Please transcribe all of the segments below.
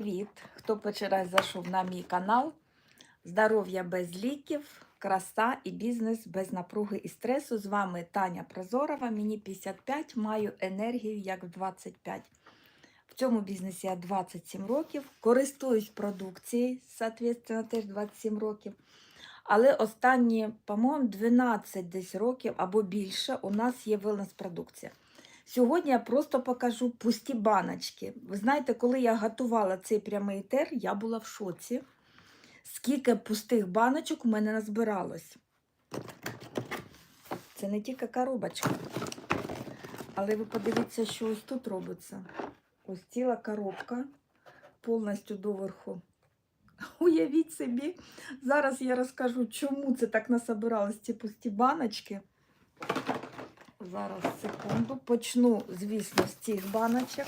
Привіт! Хто перший зайшов на мій канал? Здоров'я без ліків, краса і бізнес без напруги і стресу. З вами Таня Прозорова. Мені 55, маю енергію як в 25. В цьому бізнесі я 27 років. Користуюсь продукцією, соответственно, теж 27 років. Але останні, по-моєму, 12 десь років або більше у нас є велнес-продукція. Сьогодні я просто покажу пусті баночки. Ви знаєте, коли я готувала цей прямий етер, я була в шоці. Скільки пустих баночок у мене назбиралось. Це не тільки коробочка. Але ви подивіться, що ось тут робиться. Ось ціла коробка повністю доверху. Уявіть собі, зараз я розкажу, чому це так насобиралось ці пусті баночки. Зараз секунду. Почну, звісно, з цих баночок.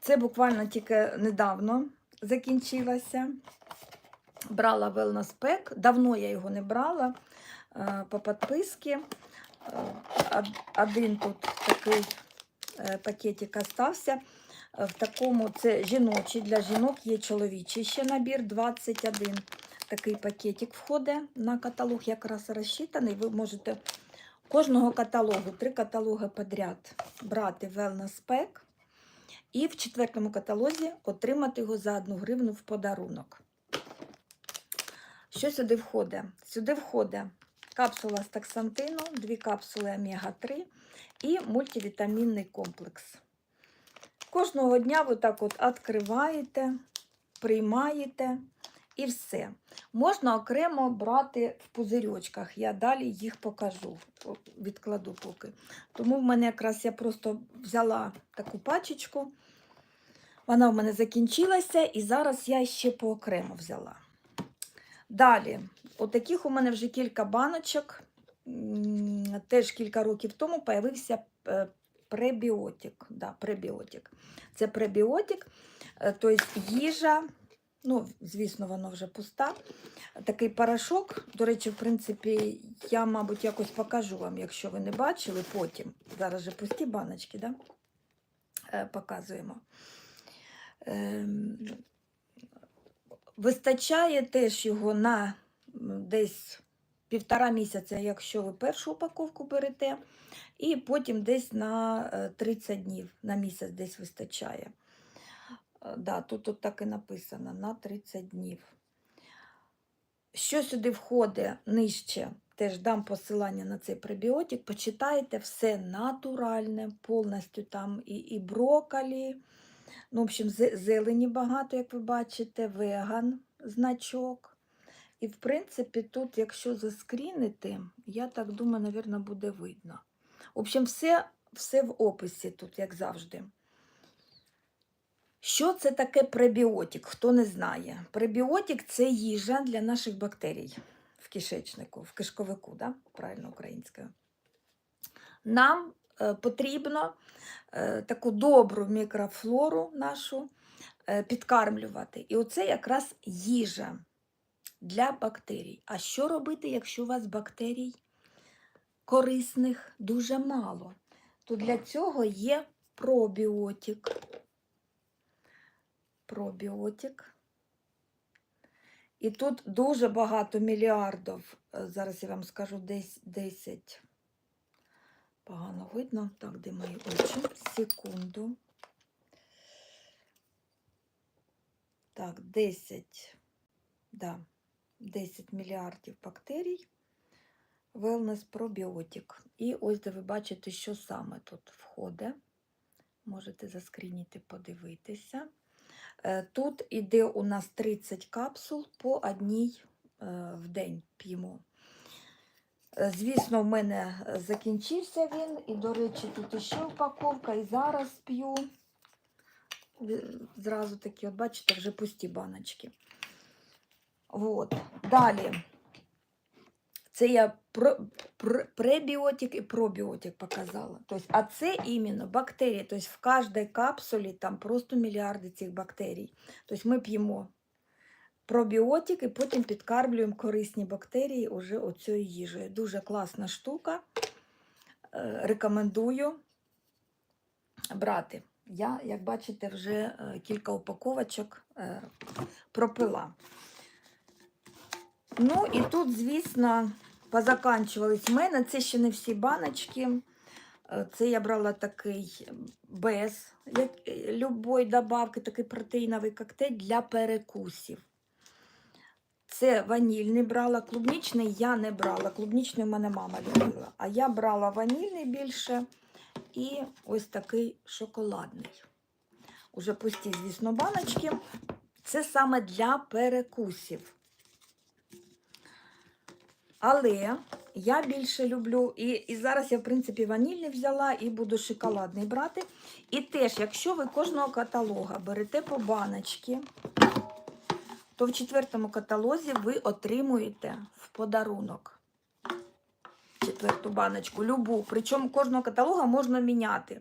Це буквально тільки недавно закінчилося. Брала Wellness Pack. Давно я його не брала е, по підписці. Е, Один тут такий е, пакетик остався. В такому це жіночий, для жінок є чоловічий ще набір 21 такий пакетик входить на каталог, якраз розчитаний. Ви можете кожного каталогу, три каталоги подряд брати Wellness Pack і в четвертому каталозі отримати його за 1 гривну в подарунок. Що сюди входить? Сюди входить капсула з таксантину, дві капсули омега-3 і мультивітамінний комплекс. Кожного дня ви так от відкриваєте, приймаєте. І все. Можна окремо брати в пузирьочках. Я далі їх покажу, відкладу поки. Тому в мене якраз я просто взяла таку пачечку. Вона в мене закінчилася, і зараз я ще поокремо взяла. Далі, отаких у мене вже кілька баночок. Теж кілька років тому з'явився пребіотик. Да, пребіотик. Це пребіотик, тобто їжа. Ну, звісно, воно вже пуста. Такий порошок. До речі, в принципі, я, мабуть, якось покажу вам, якщо ви не бачили, потім. Зараз же пусті баночки, да? показуємо. Ем... Вистачає теж його на десь півтора місяця, якщо ви першу упаковку берете, і потім десь на 30 днів, на місяць десь вистачає. Да, тут, тут так і написано на 30 днів. Що сюди входить нижче, теж дам посилання на цей пребіотик. Почитайте все натуральне, повністю там і і брокколі, ну, в общем, зелені багато, як ви бачите, веган значок. І, в принципі, тут, якщо заскрінити, я так думаю, мабуть, буде видно. В общем, все, все в описі тут, як завжди. Що це таке пребіотик? Хто не знає? Пребіотик це їжа для наших бактерій в кишечнику, в кишковику, да? правильно українською. Нам е, потрібно е, таку добру мікрофлору нашу е, підкармлювати. І оце якраз їжа для бактерій. А що робити, якщо у вас бактерій корисних дуже мало? То для цього є пробіотик пробіотик. І тут дуже багато мільярдів. Е, зараз я вам скажу десь 10. Погано видно. Так, де мої очі? Секунду. Так, 10, да, 10 мільярдів бактерій. Wellness пробіотик. І ось де ви бачите, що саме тут входить. Можете заскрініти, подивитися. Е, тут іде у нас 30 капсул по одній е, в день п'ємо. Е, звісно, в мене закінчився він, і, до речі, тут ще упаковка, і зараз п'ю. Зразу такі, от бачите, вже пусті баночки. От. Далі. Це я пребіотик і пробіотик показала. Тобто, а це іменно бактерії. Тобто в кожній капсулі там просто мільярди цих бактерій. Тобто ми п'ємо пробіотик і потім підкармлюємо корисні бактерії уже оцією їжею. Дуже класна штука. Е, рекомендую. брати. Я, як бачите, вже е, кілька упаковочок е, пропила. Ну і тут, звісно, позаканчувались в мене. Це ще не всі баночки. Е, Це я брала такий без е, любої добавки, такий протеїновий коктейль для перекусів. Це ванільний брала, клубнічний я не брала. Клубнічний в мене мама любила. А я брала ванільний більше і ось такий шоколадний. Уже пусті, звісно, баночки. Це саме для перекусів. Але я більше люблю, і, і зараз я, в принципі, ванільний взяла і буду шоколадний брати. І теж, якщо ви кожного каталога берете по баночці, то в четвертому каталозі ви отримуєте в подарунок четверту баночку, любу. Причому кожного каталога можна міняти.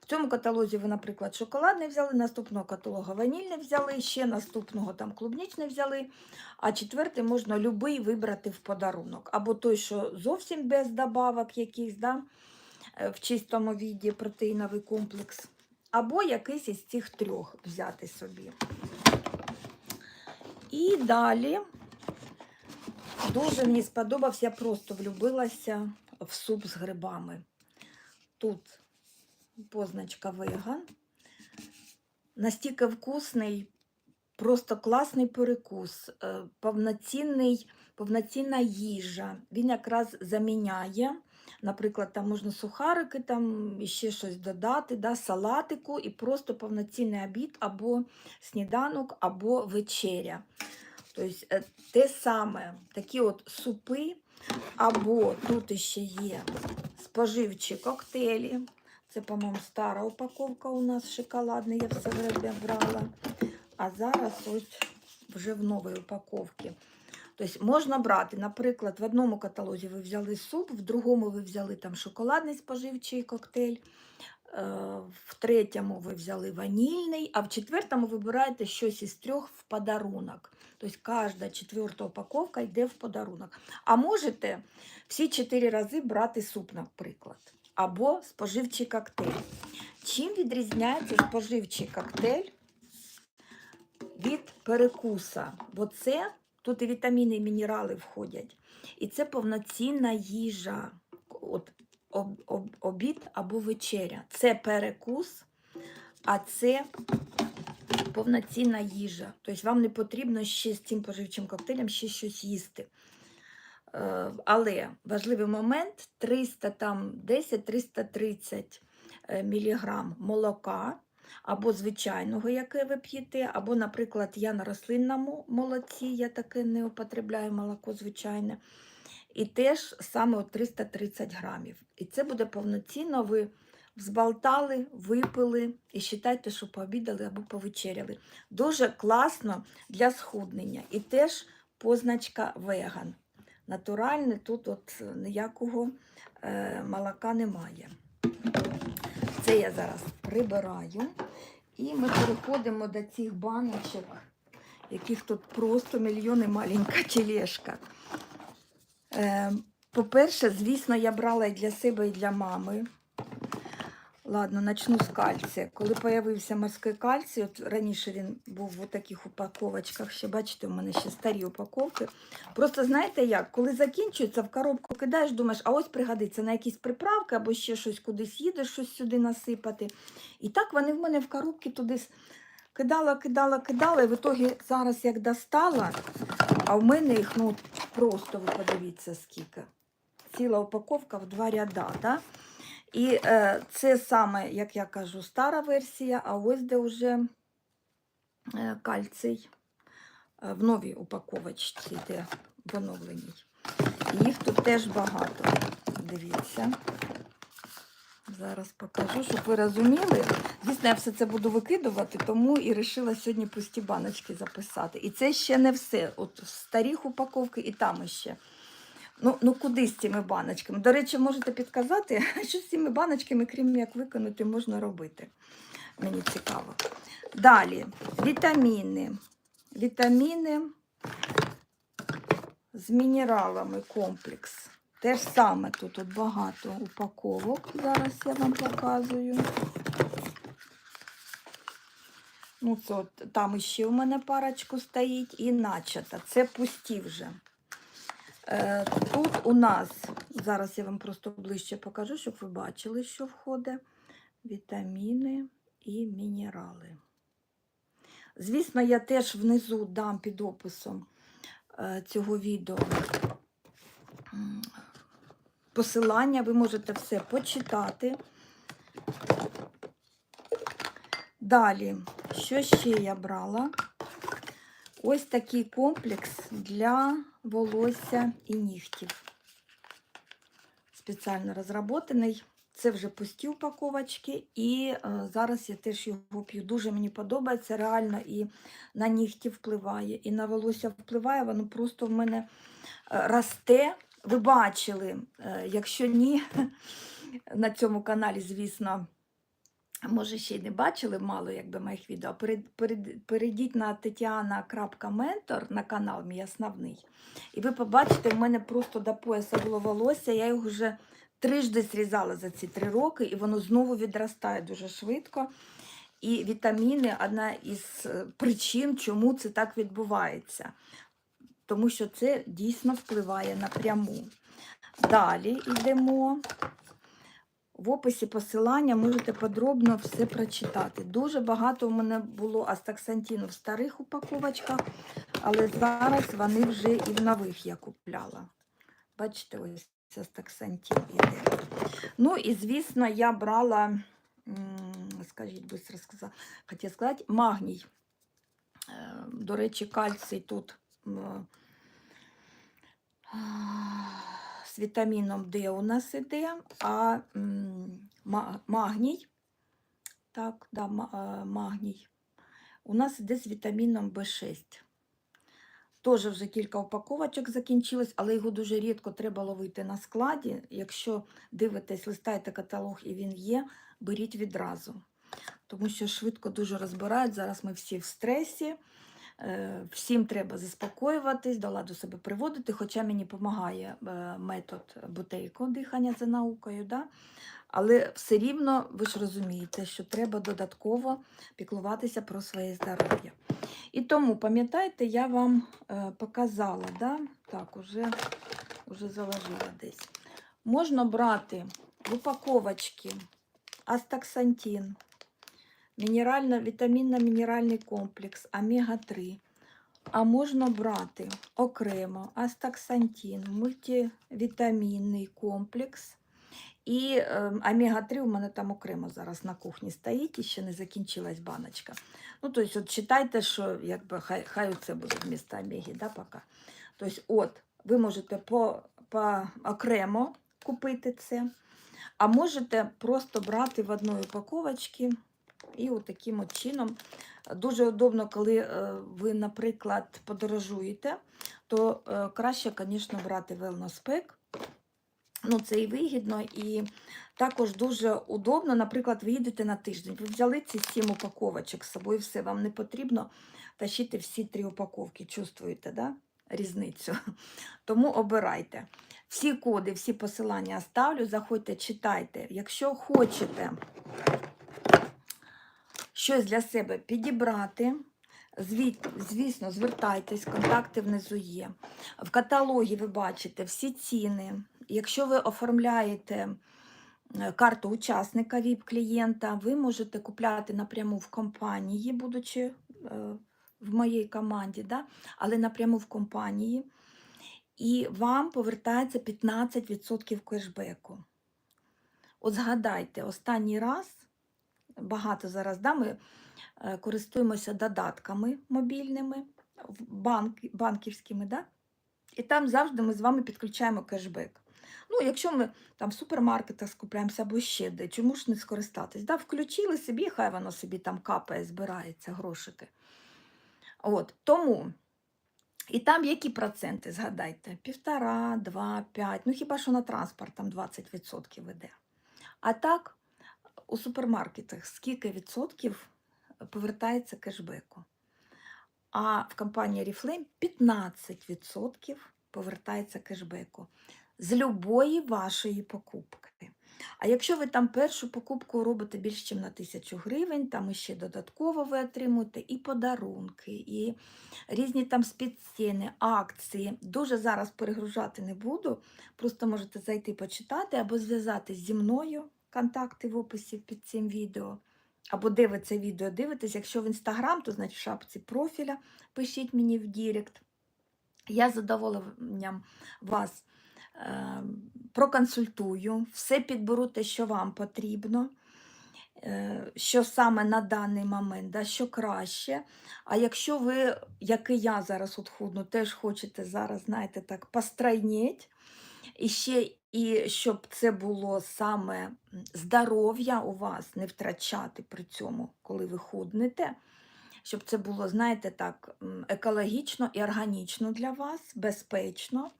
В цьому каталозі ви, наприклад, шоколадний взяли, наступного каталога ванільний взяли, ще наступного там клубнічний взяли, а четвертий можна любий вибрати в подарунок. Або той, що зовсім без добавок якихось, да, е, в чистому віді протеїновий комплекс, або якийсь із цих трьох взяти собі. І далі дуже мені сподобався, я просто влюбилася в суп з грибами. Тут позначка веган. Настільки вкусний, просто класний перекус, е, повноцінний, повноцінна їжа. Він якраз заміняє. Наприклад, там можна сухарики, там ще щось додати, да, салатику, і просто повноцінний обід або сніданок, або вечеря. Тобто е, те саме, такі от супи, або тут ще є споживчі коктейлі. Це, по-моєму, стара упаковка у нас шоколадна, я все время брала. А зараз ось вже в новій упаковці. Тобто можна брати, наприклад, в одному каталозі ви взяли суп, в другому ви взяли там шоколадний споживчий коктейль, е, в третьому ви взяли ванільний, а в четвертому вибираєте щось із трьох в подарунок. Тобто кожна четверта упаковка йде в подарунок. А можете всі чотири рази брати суп, наприклад, або споживчий коктейль. Чим відрізняється споживчий коктейль від перекуса? Бо це тут і вітаміни, і мінерали входять. І це повноцінна їжа. От, об, об, обід або вечеря. Це перекус, а це повноцінна їжа. Тобто вам не потрібно ще з цим поживчим коктейлем ще щось їсти. Е, Але важливий момент: 310-330 мг молока або звичайного, яке ви п'єте, або, наприклад, я на рослинному молоці, я таке не употребляю молоко звичайне. І теж саме 330 грамів. І це буде повноцінно, ви взболтали, випили і вважайте, що пообідали або повечеряли. Дуже класно для схуднення. І теж позначка веган. Натуральне, тут от ніякого е, молока немає. Це я зараз прибираю. І ми переходимо до цих баночок, яких тут просто мільйони маленька тележка. Е, По-перше, звісно, я брала і для себе, і для мами. Ладно, начну з кальція. Коли з'явився морський кальцій, от раніше він був в таких упаковочках, ще бачите, у мене ще старі упаковки. Просто знаєте як, коли закінчується, в коробку кидаєш, думаєш, а ось пригодиться на якісь приправки або ще щось кудись їдеш, щось сюди насипати. І так вони в мене в коробки туди кидала, кидала, кидала, і в ітогі зараз як достала, а в мене їх ну, просто ви подивіться скільки. Ціла упаковка в два ряда. Да? І е, це саме, як я кажу, стара версія, а ось де вже е, кальцій е, в новій упаковочці, де в оновленій. Їх тут теж багато. Дивіться. Зараз покажу, щоб ви розуміли. Звісно, я все це буду викидувати, тому і вирішила сьогодні пусті баночки записати. І це ще не все. От в старих упаковки і там ще. Ну, ну куди з цими баночками? До речі, можете підказати, що з цими баночками, крім як виконати, можна робити. Мені цікаво. Далі, вітаміни. Вітаміни з мінералами комплекс. Те ж саме тут от багато упаковок. Зараз я вам показую. Ну, це от, там ще у мене парочку стоїть і начата. Це пусті вже. Е, тут у нас, зараз я вам просто ближче покажу, щоб ви бачили, що входить. Вітаміни і мінерали. Звісно, я теж внизу дам під описом е, цього відео посилання, ви можете все почитати. Далі, що ще я брала? Ось такий комплекс для волосся і нігтів. Спеціально розроблений. Це вже пусті упаковочки, і е, зараз я теж його п'ю. Дуже мені подобається, реально і на нігті впливає, і на волосся впливає, воно просто в мене е, росте. Ви бачили, е, якщо ні, на цьому каналі, звісно, може ще й не бачили мало якби моїх відео. Перейдіть на Тетяна.ментор на канал мій основний. І ви побачите, в мене просто до пояса було волосся. Я його вже трижди зрізала за ці три роки, і воно знову відростає дуже швидко. І вітаміни одна із е, причин, чому це так відбувається. Тому що це дійсно впливає напряму. Далі йдемо. В описі посилання можете подробно все прочитати. Дуже багато у мене було астаксантіну в старих упаковочках, але зараз вони вже і в нових я купляла. Бачите, ось це астаксантін іде. Ну і, звісно, я брала, скажіть, быстро сказала, хотіла сказати, магній. Е, До речі, кальцій тут з вітаміном Д у нас іде, а магній, так, да, е, магній, у нас іде з вітаміном В6. Теж вже кілька упаковочок закінчилось, але його дуже рідко треба ловити на складі. Якщо дивитесь, листаєте каталог і він є, беріть відразу. Тому що швидко дуже розбирають. Зараз ми всі в стресі. Е, Всім треба заспокоюватись, до ладу себе приводити, хоча мені допомагає метод бутейко дихання за наукою. Да? Але все рівно ви ж розумієте, що треба додатково піклуватися про своє здоров'я. І тому, пам'ятаєте, я вам е, показала, да? так, уже, уже заложила десь. Можна брати в упаковочки астаксантин, мінерально, вітамінно-мінеральний комплекс, омега-3. А можна брати окремо астаксантин, мультивітамінний комплекс. І е, омега-3 у мене там окремо зараз на кухні стоїть і ще не закінчилась баночка. Ну, тобто, от читайте, що якби, хай, хай це буде вмісто омеги, да, поки. Тобто, от, ви можете по, по окремо купити це, а можете просто брати в одної упаковочці і от таким от чином. Дуже удобно, коли е, ви, наприклад, подорожуєте, то е, краще, звісно, брати Pack. Ну, це і вигідно, і також дуже удобно. Наприклад, ви їдете на тиждень, ви взяли ці сім упаковочок з собою, все, вам не потрібно тащити всі три упаковки. Чувствуєте, да? різницю? Тому обирайте. Всі коди, всі посилання оставлю, заходьте, читайте. Якщо хочете щось для себе підібрати, звісно, звертайтесь, контакти внизу є. В каталогі ви бачите всі ціни. Якщо ви оформляєте е, карту учасника ВІП-клієнта, ви можете купляти напряму в компанії, будучи е, в моїй команді, да? але напряму в компанії. І вам повертається 15% кешбеку. От згадайте, останній раз, багато зараз да, ми е, користуємося додатками мобільними, банк, банківськими, да? і там завжди ми з вами підключаємо кешбек. Ну, якщо ми там в супермаркетах скупляємося або ще де, чому ж не скористатись? Да? Включили собі, хай воно собі там капає, збирається, грошики. От, тому. І там які проценти, згадайте? Півтора, два, п'ять. Ну хіба що на транспорт там 20% іде. А так, у супермаркетах скільки відсотків повертається кешбеку? А в компанії Oriflame 15% повертається кешбеку з любої вашої покупки. А якщо ви там першу покупку робите більш ніж на тисячу гривень, там іще додатково ви отримуєте і подарунки, і різні там спецціни, акції. Дуже зараз перегружати не буду. Просто можете зайти почитати або зв'язатись зі мною. Контакти в описі під цим відео. Або це відео дивитесь. Якщо в інстаграм, то значить в шапці профіля пишіть мені в Дірект. Я з задоволенням вас е, проконсультую, все підберу те, що вам потрібно, е, що саме на даний момент, да, що краще. А якщо ви, як і я зараз от худну, теж хочете зараз, знаєте, так, постройніть, і ще і щоб це було саме здоров'я у вас, не втрачати при цьому, коли ви худнете, щоб це було, знаєте, так, екологічно і органічно для вас, безпечно,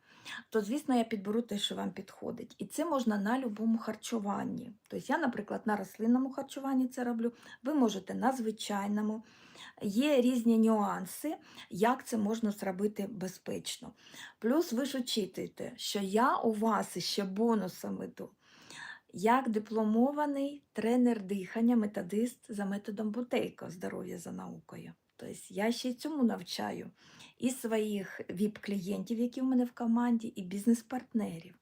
то, звісно, я підберу те, що вам підходить. І це можна на будь-якому харчуванні. Тобто я, наприклад, на рослинному харчуванні це роблю, ви можете на звичайному. Є різні нюанси, як це можна зробити безпечно. Плюс ви ж очитуєте, що я у вас ще бонусом веду, як дипломований тренер дихання, методист за методом Бутейко здоров'я за наукою. Тобто я ще й цьому навчаю і своїх ВІП-клієнтів, які в мене в команді, і бізнес-партнерів,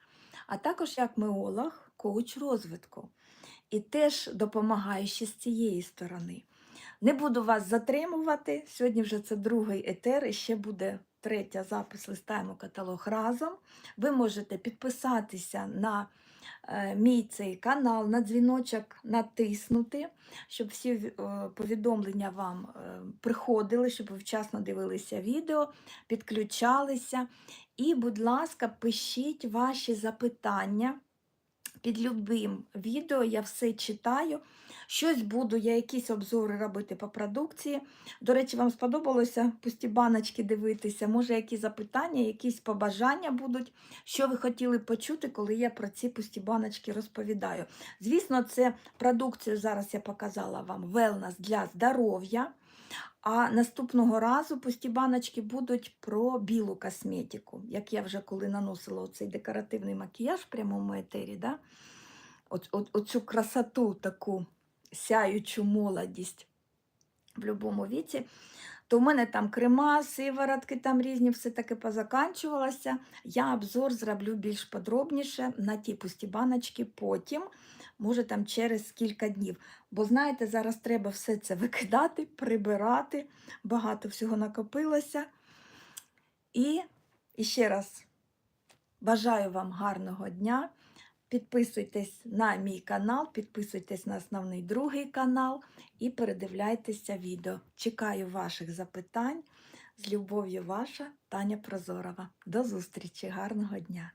а також як меолог, коуч розвитку. І теж допомагаю ще з цієї сторони. Не буду вас затримувати. Сьогодні вже це другий етер, і ще буде третя запис листаємо каталог разом. Ви можете підписатися на мій цей канал, на дзвіночок натиснути, щоб всі е, повідомлення вам е, приходили, щоб ви вчасно дивилися відео, підключалися. І, будь ласка, пишіть ваші запитання під любим відео, я все читаю. Щось буду, я якісь обзори робити по продукції. До речі, вам сподобалося пусті баночки дивитися? Може, які запитання, якісь побажання будуть, що ви хотіли почути, коли я про ці пусті баночки розповідаю. Звісно, це продукцію зараз я показала вам велнес для здоров'я. А наступного разу пусті баночки будуть про білу косметику, як я вже коли наносила цей декоративний макіяж в прямому етері. Да? От, от, оцю красоту таку сяючу молодість в будь-якому віці, то в мене там крема, сиворотки там різні, все таки позаканчувалося. Я обзор зроблю більш подробніше на ті пусті баночки потім, може там через кілька днів. Бо знаєте, зараз треба все це викидати, прибирати, багато всього накопилося. І, і ще раз бажаю вам гарного дня. Підписуйтесь на мій канал, підписуйтесь на основний другий канал і передивляйтеся відео. Чекаю ваших запитань. З любов'ю ваша Таня Прозорова. До зустрічі, гарного дня!